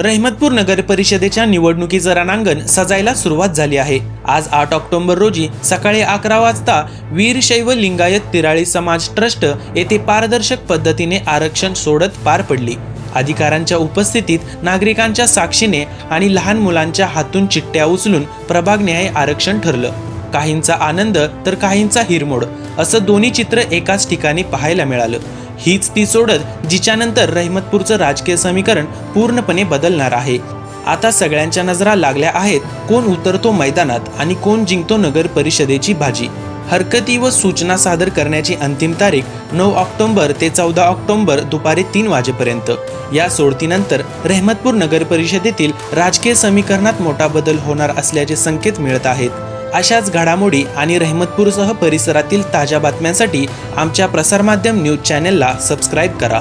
रहमतपूर नगर परिषदेच्या निवडणुकीचं रणांगण सजायला सुरुवात झाली आहे. आज आठ ऑक्टोबर रोजी सकाळी अकरा वाजता वीरशैव लिंगायत तिराळी समाज ट्रस्ट येथे पारदर्शक पद्धतीने आरक्षण सोडत पार पडली. अधिकाऱ्यांच्या उपस्थितीत नागरिकांच्या साक्षीने आणि लहान मुलांच्या हातून चिठ्ठ्या उचलून प्रभागन्याय आरक्षण ठरलं. काहींचा आनंद तर काहींचा हिरमोड असं दोन्ही चित्र एकाच ठिकाणी पाहायला मिळालं. हीच ती सोडत जिच्यानंतर रहमतपूरचं राजकीय समीकरण पूर्णपणे बदलणार आहे. आता सगळ्यांच्या नजरा लागल्या आहेत कोण उतरतो मैदानात आणि कोण जिंकतो नगर परिषदेची भाजी हरकती व सूचना सादर करण्याची अंतिम तारीख नऊ ऑक्टोबर ते चौदा ऑक्टोंबर दुपारी तीन वाजेपर्यंत. या सोडतीनंतर रहमतपूर नगर परिषदेतील राजकीय समीकरणात मोठा बदल होणार असल्याचे संकेत मिळत आहेत. अशाच घडामोडी आणि रहमतपूरसह परिसरातील ताज्या बातम्यांसाठी आमच्या प्रसारमाध्यम न्यूज चॅनेलला सबस्क्राईब करा.